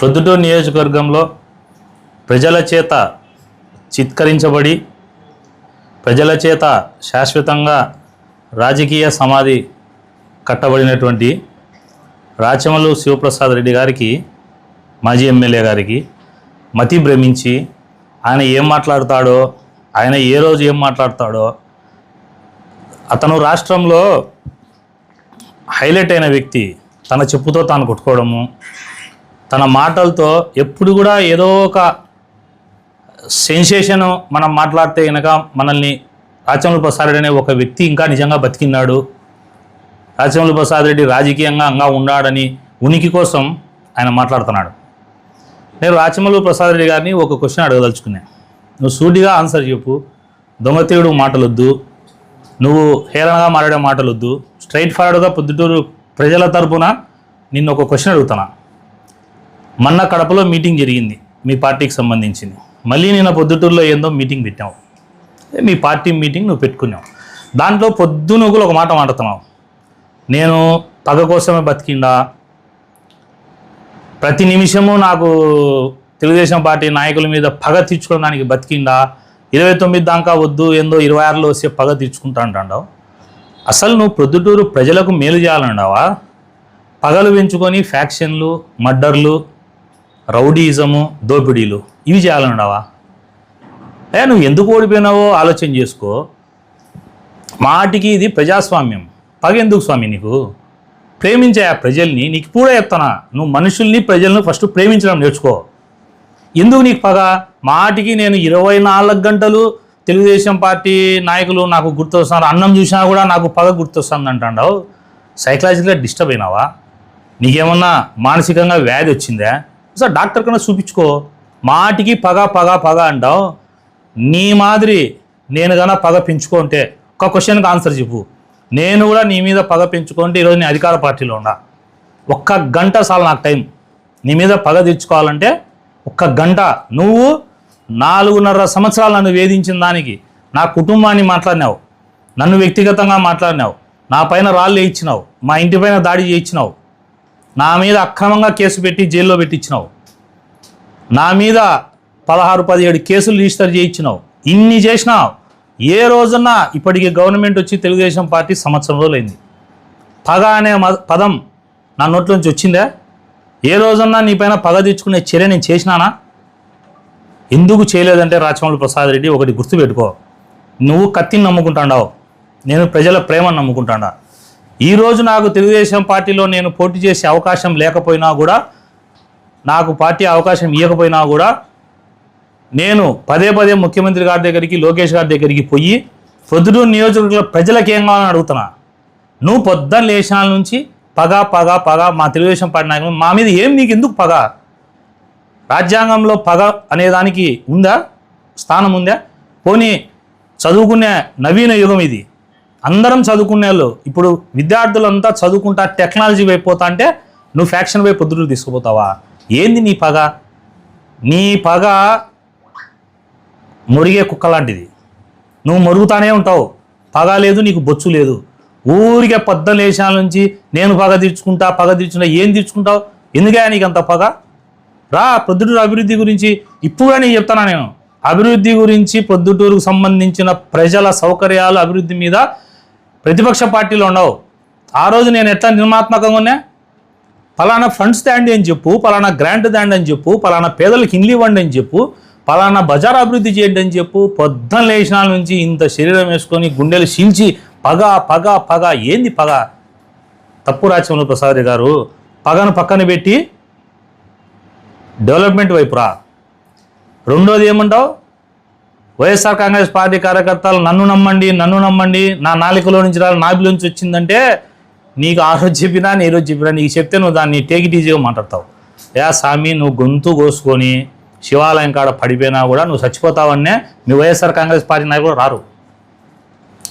ప్రొద్దుటూరు నియోజకవర్గంలో ప్రజల చేత చిత్కరించబడి ప్రజల చేత శాశ్వతంగా రాజకీయ సమాధి కట్టబడినటువంటి రాచమల్లు శివప్రసాద్ రెడ్డి గారికి మాజీ ఎమ్మెల్యే గారికి మతి భ్రమించి ఆయన ఏం మాట్లాడతాడో ఆయన ఏ రోజు ఏం మాట్లాడతాడో అతను రాష్ట్రంలో హైలైట్ అయిన వ్యక్తి తన చెప్పుతో తాను కొట్టుకోవడము తన మాటలతో ఎప్పుడు కూడా ఏదో ఒక సెన్సేషన్ మనం మాట్లాడితే కనుక మనల్ని రాచమల్లి ప్రసాద్ రెడ్డి అనే ఒక వ్యక్తి ఇంకా నిజంగా బతికినాడు రాచమల్లి ప్రసాద్ రెడ్డి రాజకీయంగా అంగా ఉన్నాడని ఉనికి కోసం ఆయన మాట్లాడుతున్నాడు. నేను రాచమల్లి ప్రసాద్ రెడ్డి గారిని ఒక క్వశ్చన్ అడగదలుచుకునే నువ్వు సూటిగా ఆన్సర్ చెప్పు. దొంగతీయుడు మాటలొద్దు. నువ్వు హేళనగా మాట్లాడే మాటలొద్దు. స్ట్రైట్ ఫార్వర్డ్గా పొద్దుటూరు ప్రజల తరపున నిన్ను ఒక క్వశ్చన్ అడుగుతున్నా. మొన్న కడపలో మీటింగ్ జరిగింది మీ పార్టీకి సంబంధించింది. మళ్ళీ నిన్న పొద్దుటూరులో ఏందో మీటింగ్ పెట్టావు మీ పార్టీ మీటింగ్ నువ్వు పెట్టుకున్నావు. దాంట్లో పొద్దునొగులు ఒక మాట మాట్లాడుతున్నావు. నేను పగ కోసమే బతికిండా? ప్రతి నిమిషము నాకు తెలుగుదేశం పార్టీ నాయకుల మీద పగ తీర్చుకోవడానికి బతికిండా? ఇరవై తొమ్మిది దాకా వద్దు ఏందో ఇరవై ఆరులో వస్తే పగ తీర్చుకుంటా అంటావు అసలు నువ్వు ప్రొద్దుటూరు ప్రజలకు మేలు చేయాలంటావా పగలు పెంచుకొని ఫ్యాక్షన్లు మర్డర్లు రౌడీజము దోపిడీలు ఇవి చేయాలన్నావా ఏ నువ్వు ఎందుకు ఓడిపోయినావో ఆలోచన చేసుకో. మాటికి ఇది ప్రజాస్వామ్యం. పగ ఎందుకు స్వామి నీకు? ప్రేమించే ఆ ప్రజల్ని నీకు కూడా చెప్తానా నువ్వు మనుషుల్ని ప్రజలను ఫస్ట్ ప్రేమించడం నేర్చుకో. ఎందుకు నీకు పగ? మాటికి నేను ఇరవై నాలుగు గంటలు తెలుగుదేశం పార్టీ నాయకులు నాకు గుర్తొస్తున్నారు. అన్నం చూసినా కూడా నాకు పగ గుర్తొస్తుంది అంటావు. సైకలాజికల్గా డిస్టర్బ్ అయినావా? నీకేమన్నా మానసికంగా వ్యాధి వచ్చిందా? సార్ డాక్టర్ కన్నా చూపించుకో. మాటికి పగ పగ పగ అంటావు. నీ మాదిరి నేను కన్నా పగ పెంచుకుంటే ఒక క్వశ్చన్కి ఆన్సర్ చెప్పు. నేను కూడా నీ మీద పగ పెంచుకుంటే ఈరోజు నేను అధికార పార్టీలో ఉన్నా ఒక్క గంట చాలు నాకు టైం. నీ మీద పగ తెచ్చుకోవాలంటే ఒక్క గంట. నువ్వు నాలుగున్నర సంవత్సరాలు నన్ను వేధించిన దానికి నా కుటుంబాన్ని మాట్లాడినావు. నన్ను వ్యక్తిగతంగా మాట్లాడినావు. నా పైన రాళ్ళు వేయించినావు. మా ఇంటి పైన దాడి చేయించినావు. నా మీద అక్రమంగా కేసు పెట్టి జైల్లో పెట్టించినావు. నా మీద పదహారు పదిహేడు కేసులు రిజిస్టర్ చేయించినావు. ఇన్ని చేసినావు. ఏ రోజున ఇప్పటికి గవర్నమెంట్ వచ్చి తెలుగుదేశం పార్టీ సంవత్సరం రోజులైంది. పగ అనే పదం నా నోట్లోంచి వచ్చిందా? ఏ రోజన్నా నీ పైన పగ తెచ్చుకునే చర్య నేను చేసినానా? ఎందుకు చేయలేదంటే రాచమౌళి ప్రసాద్ రెడ్డి ఒకటి గుర్తుపెట్టుకో. నువ్వు కత్తిని నమ్ముకుంటాడావు. నేను ప్రజల ప్రేమను నమ్ముకుంటాడా. ఈరోజు నాకు తెలుగుదేశం పార్టీలో నేను పోటీ చేసే అవకాశం లేకపోయినా కూడా నాకు పార్టీ అవకాశం ఇవ్వకపోయినా కూడా నేను పదే పదే ముఖ్యమంత్రి గారి దగ్గరికి లోకేష్ గారి దగ్గరికి పోయి పొద్దుటూరు నియోజకవర్గంలో ప్రజలకు ఏం కావాలని అడుగుతున్నా? నువ్వు పొద్దున్న లేచినాల నుంచి పగ పగ పగ మా తెలుగుదేశం పార్టీ నాయకులు మా మీద ఏం నీకు ఎందుకు పగ? రాజ్యాంగంలో పగ అనేదానికి ఉందా? స్థానం ఉందా? పోనీ చదువుకునే నవీన యుగం ఇది. అందరం చదువుకునే వాళ్ళు. ఇప్పుడు విద్యార్థులంతా చదువుకుంటా టెక్నాలజీ వైపు పోతా అంటే నువ్వు ఫ్యాక్షన్ వైపు పొద్దుటూరు తీసుకుపోతావా? ఏంది నీ పగ? నీ పగ మురిగే కుక్క లాంటిది. నువ్వు మరుగుతానే ఉంటావు. పగ లేదు నీకు బొచ్చు లేదు. ఊరికే పొద్దున లేచాల నుంచి నేను పగ తీర్చుకుంటా పగ తీర్చుకుంటా ఏం తీర్చుకుంటావు? ఎందుకే నీకు అంత పగ? రా ప్రొద్దుటూరు అభివృద్ధి గురించి ఇప్పుడే నేను చెప్తానా నేను? అభివృద్ధి గురించి ప్రొద్దుటూరుకు సంబంధించిన ప్రజల సౌకర్యాలు అభివృద్ధి మీద ప్రతిపక్ష పార్టీలు ఉండవు. ఆ రోజు నేను ఎట్లా నిర్మాత్మకంగా ఉన్నా? పలానా ఫండ్స్ తేండి అని చెప్పు పలానా గ్రాంట్ తేండి అని చెప్పు పలానా పేదలకు ఇండ్లు ఇవ్వండి అని చెప్పు పలానా బజార్ అభివృద్ధి చేయండి అని చెప్పు పొద్దున లేచినాల నుంచి ఇంత శరీరం వేసుకొని గుండెలు చీల్చి పగ పగ పగ ఏంది పగ? తప్పు రాచంద్ర ప్రసాద్ గారు పగను పక్కన పెట్టి డెవలప్మెంట్ వైపు రా రెండోది ఏమంటావు? వైఎస్ఆర్ కాంగ్రెస్ పార్టీ కార్యకర్తలు నన్ను నమ్మండి నన్ను నమ్మండి నా నాలికలో నుంచి రాలి నాభిలో నుంచి వచ్చిందంటే నీకు ఆ రోజు చెప్పినా నీ రోజు చెప్పినా నీకు చెప్తే నువ్వు దాన్ని టేక్ ఇట్ ఈజీగా మాట్లాడతావు. యా స్వామి నువ్వు గొంతు కోసుకొని శివాలయం కాడ పడిపోయినా కూడా నువ్వు చచ్చిపోతావన్నే మీ వైఎస్ఆర్ కాంగ్రెస్ పార్టీ నాయకులు రారు.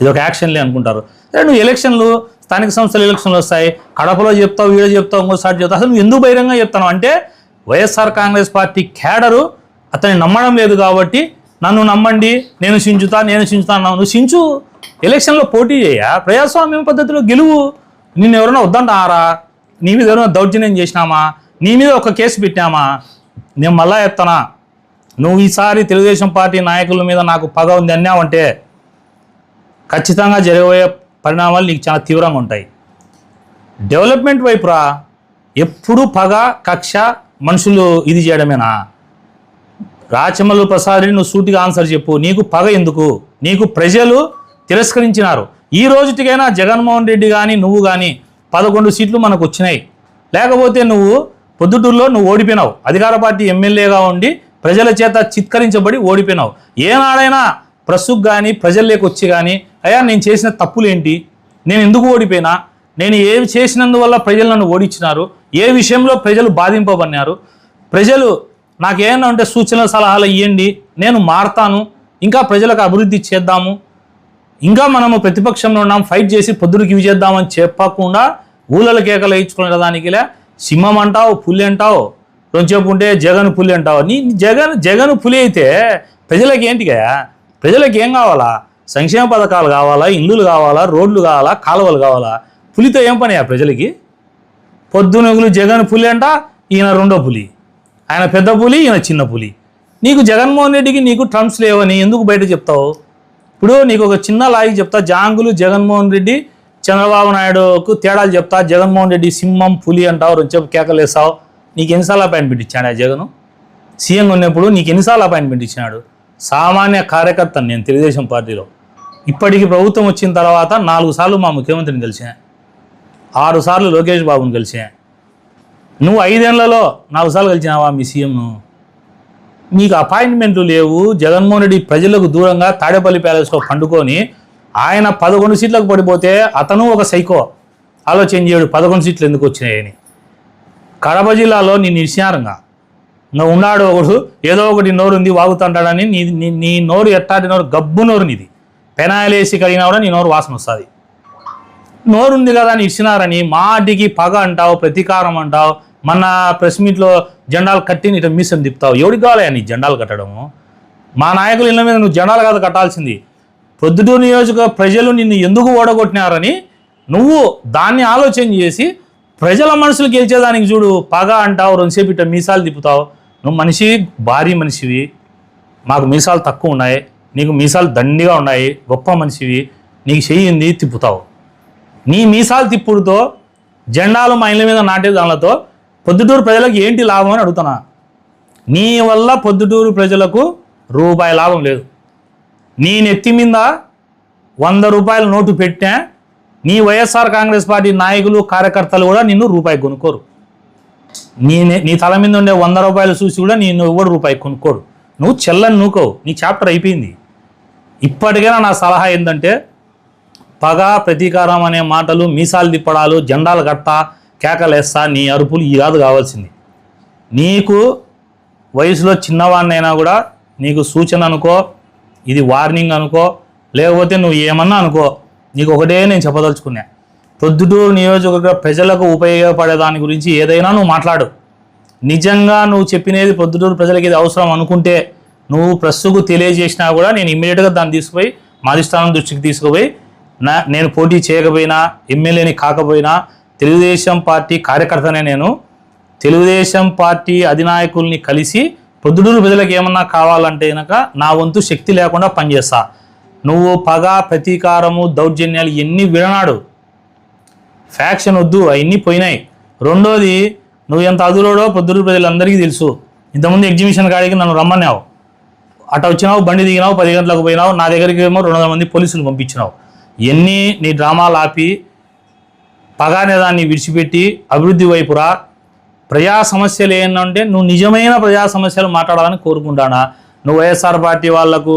ఇది ఒక యాక్షన్లే అనుకుంటారు. సరే నువ్వు ఎలక్షన్లు స్థానిక సంస్థల ఎలక్షన్లు వస్తాయి కడపలో చెప్తావు వీడియో చెప్తావు ఇంకోసారి చెప్తావు అసలు నువ్వు ఎందుకు బహిరంగంగా చెప్తావు అంటే వైఎస్ఆర్ కాంగ్రెస్ పార్టీ క్యాడరు అతన్ని నమ్మడం లేదు కాబట్టి నన్ను నమ్మండి నేను సించుతా నేను సించుతా అన్నావు. నువ్వు సించు. ఎలక్షన్లో పోటీ చేయ? ప్రజాస్వామ్య పద్ధతిలో గెలువు. నిన్ను ఎవరైనా వద్దంటారా? నీ మీద ఎవరైనా దౌర్జన్యం చేసినామా? నీ మీద ఒక కేసు పెట్టామా నేను మళ్ళా ఎత్తనా? నువ్వు ఈసారి తెలుగుదేశం పార్టీ నాయకుల మీద నాకు పగ ఉంది అన్నావంటే ఖచ్చితంగా జరగబోయే పరిణామాలు నీకు చాలా తీవ్రంగా ఉంటాయి. డెవలప్మెంట్ వైపురా ఎప్పుడు పగ కక్ష మనుషులు ఇది చేయడమేనా? రాచమల్లు ప్రసాద్ నువ్వు సూటిగా ఆన్సర్ చెప్పు. నీకు పగ ఎందుకు? నీకు ప్రజలు తిరస్కరించినారు. ఈ రోజుటికైనా జగన్మోహన్ రెడ్డి కానీ నువ్వు కానీ పదకొండు సీట్లు మనకు వచ్చినాయి. లేకపోతే నువ్వు పొద్దుటూరులో నువ్వు ఓడిపోయినావు. అధికార పార్టీ ఎమ్మెల్యేగా ఉండి ప్రజల చేత చిత్కరించబడి ఓడిపోయినావు. ఏనాడైనా ప్రస్తుక్ కానీ ప్రజల్లోకి వచ్చి కానీ అయ్యా నేను చేసిన తప్పులేంటి? నేను ఎందుకు ఓడిపోయినా? నేను ఏమి చేసినందువల్ల ప్రజలు నన్ను ఓడించినారు? ఏ విషయంలో ప్రజలు బాధింపబడినారు? ప్రజలు నాకేమైనా ఉంటే సూచనలు సలహాలు ఇవ్వండి నేను మారతాను. ఇంకా ప్రజలకు అభివృద్ధి చేద్దాము. ఇంకా మనము ప్రతిపక్షంలో ఉన్నాం. ఫైట్ చేసి పొద్దుడికి ఇవి చేద్దామని చెప్పకుండా ఊళ్ళ కేకలు వేయించుకునే దానికిలే సింహం అంటావు పులి అంటావు కొంచెంసేపు ఉంటే జగన్ పులి అంటావు. నీ నీ జగన్ జగన్ పులి అయితే ప్రజలకు ఏంటిగా ప్రజలకు ఏం కావాలా? సంక్షేమ పథకాలు కావాలా? ఇల్లులు కావాలా? రోడ్లు కావాలా? కాలువలు కావాలా? పులితో ఏం పని ఆ ప్రజలకి? పొద్దునగులు జగన్ పులి అంట ఈయన రెండో పులి. ఆయన పెద్ద పులి ఈయన చిన్న పులి. నీకు జగన్మోహన్ రెడ్డికి నీకు ట్రంప్స్ లేవని ఎందుకు బయట చెప్తావు? ఇప్పుడు నీకు ఒక చిన్న లాగి చెప్తా జాంగులు జగన్మోహన్ రెడ్డి చంద్రబాబు నాయుడుకు తేడాలు చెప్తా జగన్మోహన్ రెడ్డి సింహం పులి అంటావు రెండు కేకలేసావు నీకు ఎన్నిసార్లు అపాయింట్మెంట్ ఇచ్చాడు ఆ జగన్? సీఎం ఉన్నప్పుడు నీకు ఎన్నిసార్లు అపాయింట్మెంట్ ఇచ్చినాడు? సామాన్య కార్యకర్తను నేను తెలుగుదేశం పార్టీలో. ఇప్పటికి ప్రభుత్వం వచ్చిన తర్వాత నాలుగు సార్లు మా ముఖ్యమంత్రిని కలిసా ఆరు సార్లు లోకేష్ బాబుని కలిసా నువ్వు ఐదేళ్ళలో నాలుగు సార్లు కలిసినావా మీ సీఎంను? నీకు అపాయింట్మెంట్లు లేవు. జగన్మోహన్ రెడ్డి ప్రజలకు దూరంగా తాడేపల్లి ప్యాలెస్లో పండుకొని ఆయన పదకొండు సీట్లకు పడిపోతే అతను ఒక సైకో. ఆలోచన చేయడు పదకొండు సీట్లు ఎందుకు వచ్చినాయని. కడప జిల్లాలో నీ నిశ్చారంగా నువ్వు ఉన్నాడు ఒకడు ఏదో ఒకటి నోరు ఉంది వాగుతుంటాడని నీ నీ నోరు ఎట్టాటి నోరు? గబ్బు నోరు నీది. పెనాయిలేసి కడిగినా కూడా నీ నోరు వాసన వస్తుంది. నోరుంది కదా అని ఇచ్చినారని మాటికి పగ అంటావు ప్రతీకారం అంటావు. మన ప్రెస్ మీట్లో జెండాలు కట్టి ఇటు మీసం తిప్పుతావు. ఎవడికి కావాలి నీ జెండాలు కట్టడము మా నాయకులు ఇళ్ళ మీద నువ్వు జెండాలు కాదు కట్టాల్సింది. పొద్దుటూరు నియోజక ప్రజలు నిన్ను ఎందుకు ఓడగొట్టినారని నువ్వు దాన్ని ఆలోచన చేసి ప్రజల మనసులు గెలిచేదానికి చూడు పగ అంటావు రెండుసేపు ఇట్ట మీసాలు తిప్పుతావు. నువ్వు మనిషి భారీ మనిషివి. మాకు మీసాలు తక్కువ ఉన్నాయి. నీకు మీసాలు దండిగా ఉన్నాయి. గొప్ప మనిషివి. నీకు చెయ్యింది తిప్పుతావు. నీ మీసాలు తిప్పుడుతో జెండాలు మా ఇళ్ళ మీద నాటే దానిలతో పొద్దుటూరు ప్రజలకు ఏంటి లాభం అని అడుగుతున్నా. నీ వల్ల పొద్దుటూరు ప్రజలకు రూపాయి లాభం లేదు. నీ నెత్తి మీద వంద రూపాయల నోటు పెట్టా నీ వైఎస్ఆర్ కాంగ్రెస్ పార్టీ నాయకులు కార్యకర్తలు కూడా నిన్ను రూపాయి కొనుక్కోరు. నీ నీ తల మీద ఉండే వంద రూపాయలు చూసి కూడా నేను ఎవడు రూపాయి కొనుక్కోడు. నువ్వు చెల్లని నూకోవు. నీ చాప్టర్ అయిపోయింది. ఇప్పటికైనా నా సలహా ఏంటంటే పగ ప్రతీకారం అనే మాటలు మీసాలు తిప్పడాలు జెండాలు కట్టా కేకలేస్తా నీ అరుపులు ఈ కాదు కావాల్సింది. నీకు వయసులో చిన్నవాడినైనా కూడా నీకు సూచన అనుకో ఇది వార్నింగ్ అనుకో లేకపోతే నువ్వు ఏమన్నా అనుకో నీకు ఒకటే నేను చెప్పదలుచుకున్నా. ప్రొద్దుటూరు నియోజకవర్గ ప్రజలకు ఉపయోగపడే దాని గురించి ఏదైనా నువ్వు మాట్లాడు. నిజంగా నువ్వు చెప్పినది ప్రొద్దుటూరు ప్రజలకి ఇది అవసరం అనుకుంటే నువ్వు ప్రస్తుకు తెలియజేసినా కూడా నేను ఇమ్మీడియట్గా దాన్ని తీసుకుపోయి మాధిష్టానం దృష్టికి తీసుకుపోయి నా నేను పోటీ చేయకపోయినా ఎమ్మెల్యేని కాకపోయినా తెలుగుదేశం పార్టీ కార్యకర్తనే నేను. తెలుగుదేశం పార్టీ అధినాయకుల్ని కలిసి పొద్దుటూరు ప్రజలకు ఏమన్నా కావాలంటే కనుక నా వంతు శక్తి లేకుండా పనిచేస్తా. నువ్వు పగ ప్రతీకారము దౌర్జన్యాలు ఎన్ని విడనాడు? ఫ్యాక్షన్ వద్దు అవన్నీ పోయినాయి. రెండోది నువ్వు ఎంత అదులోడో పొద్దుటూరు ప్రజలందరికీ తెలుసు. ఇంతకుముందు ఎగ్జిబిషన్ కాడికి నన్ను రమ్మన్నావు. అటు వచ్చినావు బండి దిగినావు పది గంటలకు పోయినావు నా దగ్గరికి ఏమో రెండు వందల మంది పోలీసులు పంపించినావు. ఎన్ని నీ డ్రామాలు ఆపి పగానే దాన్ని విడిచిపెట్టి అభివృద్ధి వైపురా ప్రజా సమస్యలు ఏంటంటే నువ్వు నిజమైన ప్రజా సమస్యలు మాట్లాడాలని కోరుకుంటానా? నువ్వు వైఎస్ఆర్ పార్టీ వాళ్ళకు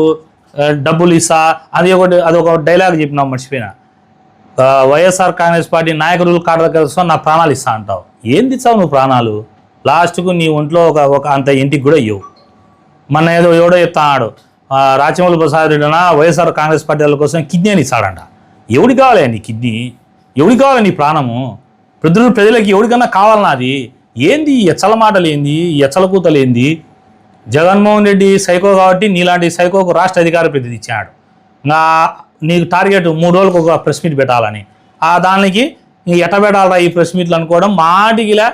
డబ్బులు ఇస్తా అది ఒకటి అది ఒక డైలాగ్ చెప్పినావు మర్చిపోయినా. వైఎస్ఆర్ కాంగ్రెస్ పార్టీ నాయకులు కార్యకర్త నా ప్రాణాలు ఇస్తా అంటావు. ఏంది ఇచ్చావు నువ్వు ప్రాణాలు? లాస్ట్కు నీ ఒంట్లో ఒక ఒక అంత ఇంటికి కూడా ఇవ్వవు మన ఏదో ఎవడో చెప్తాడు రాచమౌళి ప్రసాద్ రెడ్డినా వైఎస్ఆర్ కాంగ్రెస్ పార్టీ వాళ్ళ కోసం కిడ్నీ అని ఇస్తాడంట. ఎవడి కావాలి నీ కిడ్నీ? ఎవడి కావాలి నీ ప్రాణము? ప్రజలు ప్రజలకి ఎవరికన్నా కావాలన్నా అది? ఏంది ఈ ఎచ్చల మాటలు ఏంది ఈ ఎచ్చల కూతలు ఏంది జగన్మోహన్ రెడ్డి సైకో కాబట్టి నీలాంటి సైకోకు రాష్ట్ర అధికార ప్రతినిధి ఇచ్చాడు. నా నీకు టార్గెట్ మూడు రోజులకు ఒక ప్రెస్ మీట్ పెట్టాలని. ఆ దానికి ఎట్ట పెట్టాలరా ఈ ప్రెస్ మీట్లు అనుకోవడం? మాటికిలా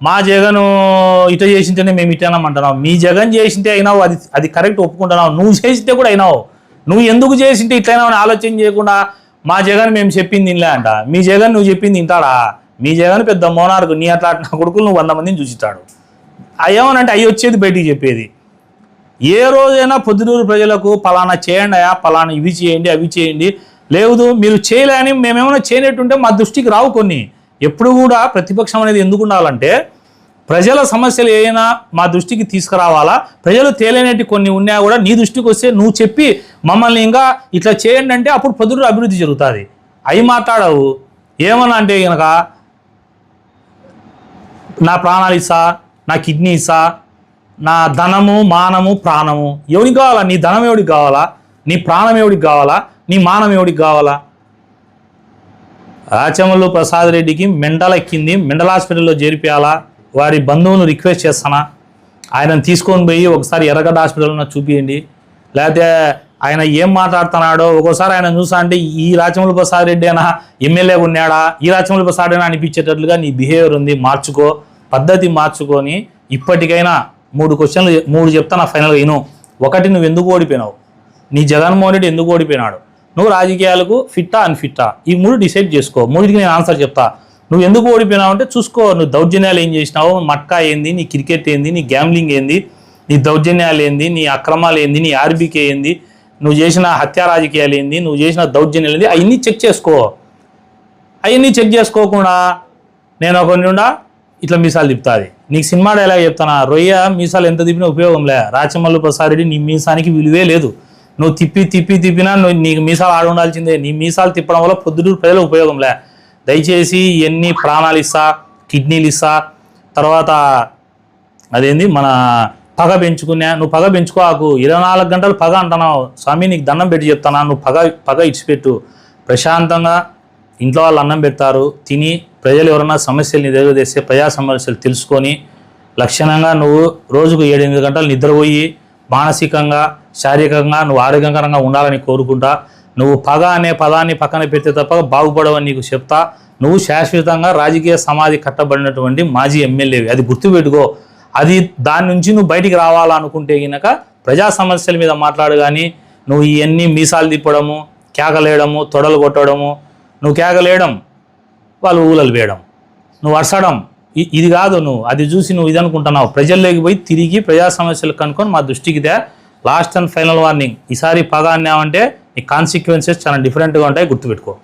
మా జగన్ ఇట చేసింటేనే మేము ఇటేనామంటున్నావు మీ జగన్ చేసింటే అయినావు అది అది కరెక్ట్ ఒప్పుకుంటున్నావు. నువ్వు చేసింటే కూడా అయినావు. నువ్వు ఎందుకు చేసింటే ఇట్లయినా అని ఆలోచన చేయకుండా మా జగన్ మేము చెప్పింది తినలే అంట. మీ జగన్ నువ్వు చెప్పింది తింటాడా? మీ జగన్ పెద్ద మోనార్కు నీ అట్లా నా కొడుకులు నువ్వు వంద మందిని చూసిస్తాడు. అయ్యేమనంటే అవి వచ్చేది బయటికి చెప్పేది. ఏ రోజైనా పొద్దుటూరు ప్రజలకు పలానా చేయండి అయా పలానా ఇవి చేయండి అవి చేయండి. లేదు మీరు చేయలేని మేమేమైనా చేయనట్టుంటే మా దృష్టికి రావు కొన్ని. ఎప్పుడు కూడా ప్రతిపక్షం అనేది ఎందుకు ఉండాలంటే ప్రజల సమస్యలు ఏమైనా మా దృష్టికి తీసుకురావాలా? ప్రజలు తేలేనట్టు కొన్ని ఉన్నా కూడా నీ దృష్టికి వస్తే నువ్వు చెప్పి మమ్మల్ని ఇంకా ఇట్లా చేయండి అంటే అప్పుడు ప్రజలు అభివృద్ధి జరుగుతుంది. అవి మాట్లాడవు. ఏమన్నా అంటే కనుక నా ప్రాణాలు ఇసా నా కిడ్నీ ఇసా నా ధనము మానము ప్రాణము ఎవడికి కావాలా? నీ ధనం ఎవడికి కావాలా? నీ ప్రాణం ఎవడికి కావాలా? నీ మానం ఎవడికి కావాలా? రాచమల్లు ప్రసాద్ రెడ్డికి మెండల కింది మెండల్ హాస్పిటల్లో జరిపేలా వారి బంధువును రిక్వెస్ట్ చేస్తానా? ఆయనను తీసుకొని పోయి ఒకసారి ఎర్రగడ్డ హాస్పిటల్లో చూపించండి లేకపోతే ఆయన ఏం మాట్లాడుతున్నాడో ఒక్కోసారి ఆయన చూసా అంటే ఈ రాచమల్లు ప్రసాద్ రెడ్డి అయినా ఎమ్మెల్యే ఉన్నాడా? ఈ రాచమల్లి ప్రసాద్ అయినా అనిపించేటట్లుగా నీ బిహేవియర్ ఉంది మార్చుకో. పద్ధతి మార్చుకొని ఇప్పటికైనా మూడు క్వశ్చన్లు మూడు చెప్తాను ఫైనల్గా ఇను ఒకటి నువ్వు ఎందుకు ఓడిపోయినావు? నీ జగన్మోహన్ రెడ్డి ఎందుకు ఓడిపోయినాడు? నువ్వు రాజకీయాలకు ఫిట్టా అన్ఫిట్టా? ఈ మూడు డిసైడ్ చేసుకో. మూడికి నేను ఆన్సర్ చెప్తా. నువ్వు ఎందుకు ఓడిపోయినావు అంటే చూసుకో నువ్వు దౌర్జన్యాలు ఏం చేసినావు? మట్కా ఏంది? నీ క్రికెట్ ఏంది? నీ గ్యాంబ్లింగ్ ఏంది? నీ దౌర్జన్యాలు ఏంది? నీ అక్రమాలు ఏంది? నీ ఆర్బీకే ఏంది? నువ్వు చేసిన హత్యా రాజకీయాలు ఏంది? నువ్వు చేసిన దౌర్జన్యాలు ఏంది? అవన్నీ చెక్ చేసుకో. అవన్నీ చెక్ చేసుకోకుండా నేను ఒక నుండా ఇట్లా మీసాలు తిప్పుతాది. నీకు సినిమా డైలాగ్ చెప్తానా? రొయ్య మీసాలు ఎంత తిప్పినా ఉపయోగం లే. రాచమల్లు ప్రసాద్ రెడ్డి నీ మీసానికి విలువే లేదు. నువ్వు తిప్పి తిప్పి తిప్పినా నువ్వు నీకు మీసాలు ఆడ ఉండాల్సిందే. నీ మీసాలు తిప్పడం వల్ల పొద్దుటూరు ప్రజలకు ఉపయోగం లే దయచేసి ఎన్ని ప్రాణాలు ఇస్తా కిడ్నీలు ఇస్తా తర్వాత అదేంది మన పగ పెంచుకున్నా నువ్వు పగ పెంచుకోకు. ఇరవై నాలుగు గంటలు పగ అంటున్నావు. స్వామి నీకు దండం పెట్టి చెప్తానా నువ్వు పగ పగ ఇచ్చిపెట్టు. ప్రశాంతంగా ఇంట్లో వాళ్ళు అన్నం పెడతారు. తిని ప్రజలు ఎవరైనా సమస్యలు నీ దగ్గర తెస్తే ప్రజా సమస్యలు తెలుసుకొని లక్షణంగా నువ్వు రోజుకు ఏడెనిమిది గంటలు నిద్రపోయి మానసికంగా శారీరకంగా నువ్వు ఆరోగ్యకరంగా ఉండాలని కోరుకుంటా. నువ్వు పగ అనే పదాన్ని పక్కన పెడితే తప్ప బాగుపడవని నీకు చెప్తా. నువ్వు శాశ్వతంగా రాజకీయ సమాధి కట్టబడినటువంటి మాజీ ఎమ్మెల్యేవి అది గుర్తుపెట్టుకో. అది దాని నుంచి నువ్వు బయటికి రావాలనుకుంటే గినక ప్రజా సమస్యల మీద మాట్లాడు కానీ నువ్వు ఇవన్నీ మీసాలు తిప్పడము కేకలేయడము తొడలు కొట్టడము నువ్వు కేకలేయడం వాళ్ళు ఊలలు వేయడం. నువ్వు అరసడం. ఇ- ఇది కాదు నువ్వు. అది చూసి నువ్వు ఇది అనుకుంటున్నావు ప్రజల్లోకి పోయి తిరిగి ప్రజా సమస్యలు కనుక్కొని మా దృష్టికి they. Last and final warning. ఈసారి పగా అన్నామంటే నీ కాన్సిక్వెన్సెస్ చాలా డిఫరెంట్గా ఉంటాయి గుర్తుపెట్టుకో.